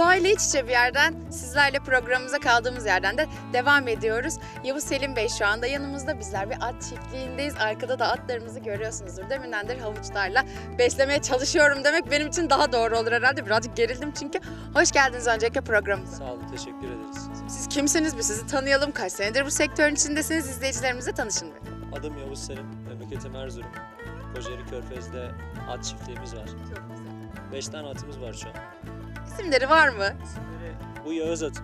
doğayla iç içe bir yerden sizlerle programımıza kaldığımız yerden de devam ediyoruz. Yavuz Selim Bey şu anda yanımızda bizler bir at çiftliğindeyiz. Arkada da atlarımızı görüyorsunuzdur. Deminden havuçlarla beslemeye çalışıyorum demek benim için daha doğru olur herhalde. Birazcık gerildim çünkü. Hoş geldiniz öncelikle programımıza. Sağ olun, teşekkür ederiz. Siz kimsiniz? Bir sizi tanıyalım. Kaç senedir bu sektörün içindesiniz? İzleyicilerimize tanışın bir. Adım Yavuz Selim, memleketim Erzurum. Kocaeli Körfez'de at çiftliğimiz var. Çok güzel. 5 tane atımız var şu an. İsimleri var mı? İsimleri bu Yağız atı.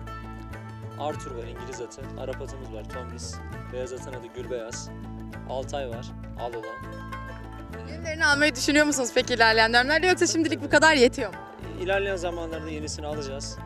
Arthur var, İngiliz atı. Arap atımız var, Tomris. Beyaz atın adı Gülbeyaz. Altay var, al olan. Yenilerini almayı düşünüyor musunuz peki ilerleyen dönemlerde yoksa şimdilik bu kadar yetiyor mu? İlerleyen zamanlarda yenisini alacağız.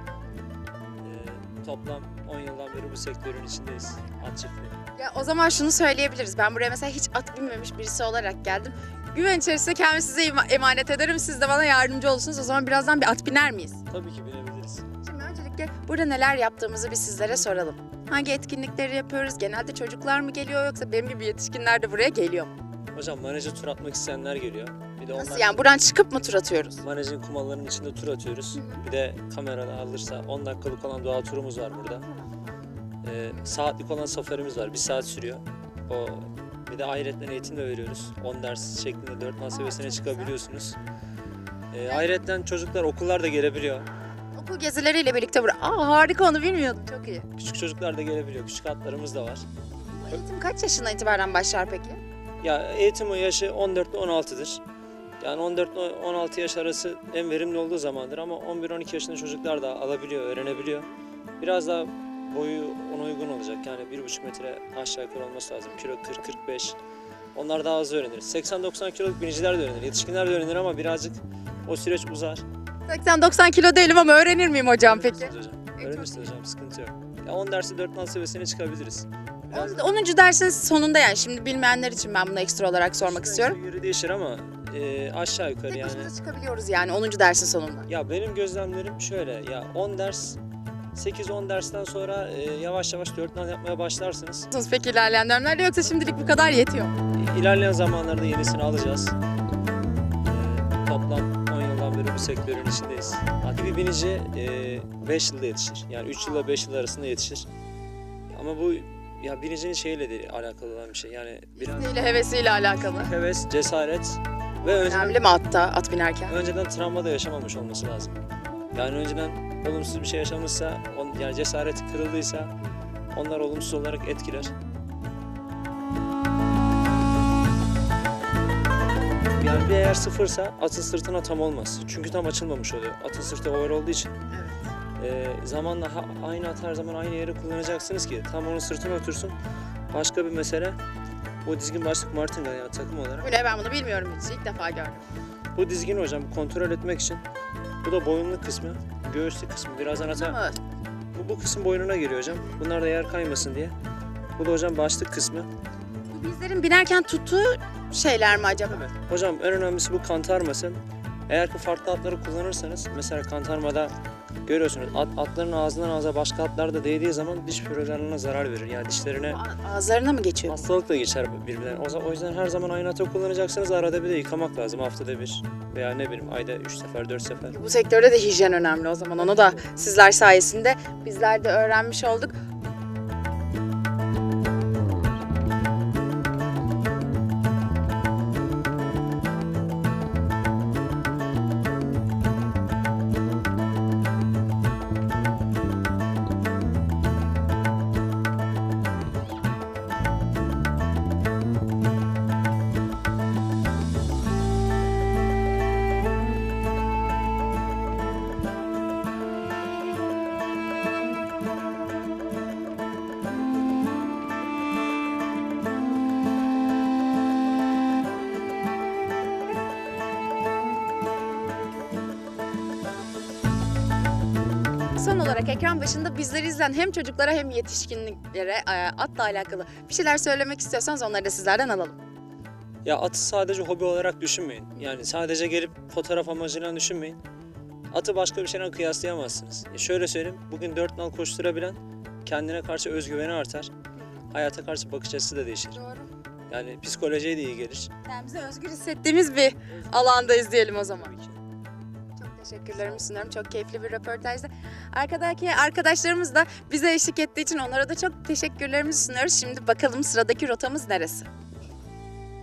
Ee, toplam 10 yıldan beri bu sektörün içindeyiz. At çiftliği. Ya o zaman şunu söyleyebiliriz. Ben buraya mesela hiç at binmemiş birisi olarak geldim. Güven içerisinde kendimi size ema- emanet ederim. Siz de bana yardımcı olursunuz. O zaman birazdan bir at biner miyiz? Tabii ki binebiliriz. Şimdi öncelikle burada neler yaptığımızı bir sizlere soralım. Hangi etkinlikleri yapıyoruz? Genelde çocuklar mı geliyor yoksa benim gibi yetişkinler de buraya geliyor mu? Hocam maneja tur atmak isteyenler geliyor. Bir de Nasıl onlar yani buradan çıkıp mı tur atıyoruz? Manejin kumalarının içinde tur atıyoruz. Bir de kamerada alırsa 10 dakikalık olan doğa turumuz var burada. Ee, saatlik olan safarimiz var. Bir saat sürüyor. O bir de ayrıca eğitim de veriyoruz. 10 ders şeklinde 4 nal seviyesine çıkabiliyorsunuz. Ee, ayrıca çocuklar okullar da gelebiliyor. Okul gezileriyle birlikte buraya. Aa harika onu bilmiyordum. Çok iyi. Küçük çocuklar da gelebiliyor. Küçük atlarımız da var. Bu eğitim kaç yaşından itibaren başlar peki? Ya eğitim yaşı 14 ile 16'dır. Yani 14 ile 16 yaş arası en verimli olduğu zamandır ama 11-12 yaşında çocuklar da alabiliyor, öğrenebiliyor. Biraz daha boyu ona uygun olacak. Yani 1,5 metre aşağı yukarı olması lazım. Kilo 40-45. Onlar daha hızlı öğrenir. 80-90 kiloluk biniciler de öğrenir. Yetişkinler de öğrenir ama birazcık o süreç uzar. 80-90 kilo değilim ama öğrenir miyim hocam peki? Öğrenirsiniz hocam. Öğrenirsiniz hocam. Sıkıntı yok. Ya 10 dersi 4 nal seviyesine çıkabiliriz. Biraz 10. dersin sonunda yani şimdi bilmeyenler için ben bunu ekstra olarak sormak istiyorum. göre değişir ama e, aşağı yukarı Tek yani. çıkabiliyoruz yani 10. dersin sonunda. Ya benim gözlemlerim şöyle ya 10 ders 8-10 dersten sonra e, yavaş yavaş 4 nal yapmaya başlarsınız. Peki ilerleyen dönemlerde yoksa şimdilik bu kadar yetiyor mu? İlerleyen zamanlarda yenisini alacağız. E, toplam 10 yıldan beri bu sektörün içindeyiz. Aktif bir binici 5 yılda yetişir. Yani 3 yılla 5 yıl arasında yetişir. Ama bu ya binicinin şeyle de alakalı olan bir şey. Yani biraz İsteğiyle, hevesiyle alakalı. heves, cesaret ve önceden, Önemli mi atta, at binerken? önceden travma da yaşamamış olması lazım. Yani önceden olumsuz bir şey yaşamışsa, yani cesareti kırıldıysa onlar olumsuz olarak etkiler. Yani bir eğer sıfırsa atın sırtına tam olmaz. Çünkü tam açılmamış oluyor. Atın sırtı over olduğu için. Ee, zamanla ha- aynı at her zaman aynı yeri kullanacaksınız ki tam onun sırtına otursun. Başka bir mesele bu dizgin başlık Martinga yani takım olarak. Bu ne ben bunu bilmiyorum hiç. İlk defa gördüm. Bu dizgin hocam kontrol etmek için. Bu da boyunlu kısmı, göğüslü kısmı. Birazdan ata bu, bu kısım boynuna giriyor hocam. Bunlar da yer kaymasın diye. Bu da hocam başlık kısmı. bu bizlerin binerken tuttuğu şeyler mi acaba? Hocam en önemlisi bu kantarmasın. Eğer ki farklı atları kullanırsanız mesela kantarmada görüyorsunuz at, atların ağzından ağza başka atlar da değdiği zaman diş fiyolarına zarar verir. Yani dişlerine A- Ağızlarına mı geçiyor? hastalık da geçer birbirlerine. O, o yüzden her zaman aynı atı kullanacaksınız. Arada bir de yıkamak lazım haftada bir veya ne bileyim ayda 3 sefer 4 sefer. Bu sektörde de hijyen önemli o zaman. Onu da sizler sayesinde bizler de öğrenmiş olduk. Son olarak ekran başında bizleri izleyen hem çocuklara hem yetişkinlere e, atla alakalı bir şeyler söylemek istiyorsanız onları da sizlerden alalım. Ya atı sadece hobi olarak düşünmeyin. Yani sadece gelip fotoğraf amacıyla düşünmeyin. Atı başka bir şeyle kıyaslayamazsınız. E şöyle söyleyeyim, bugün dört nal koşturabilen kendine karşı özgüveni artar. Hayata karşı bakış açısı da değişir. Doğru. Yani psikolojiye de iyi gelir. Kendimizi özgür hissettiğimiz bir alandayız diyelim o zaman. Tabii ki. Teşekkürlerimi sunuyorum. Çok keyifli bir röportajdı. Arkadaki arkadaşlarımız da bize eşlik ettiği için onlara da çok teşekkürlerimizi sunuyoruz. Şimdi bakalım sıradaki rotamız neresi?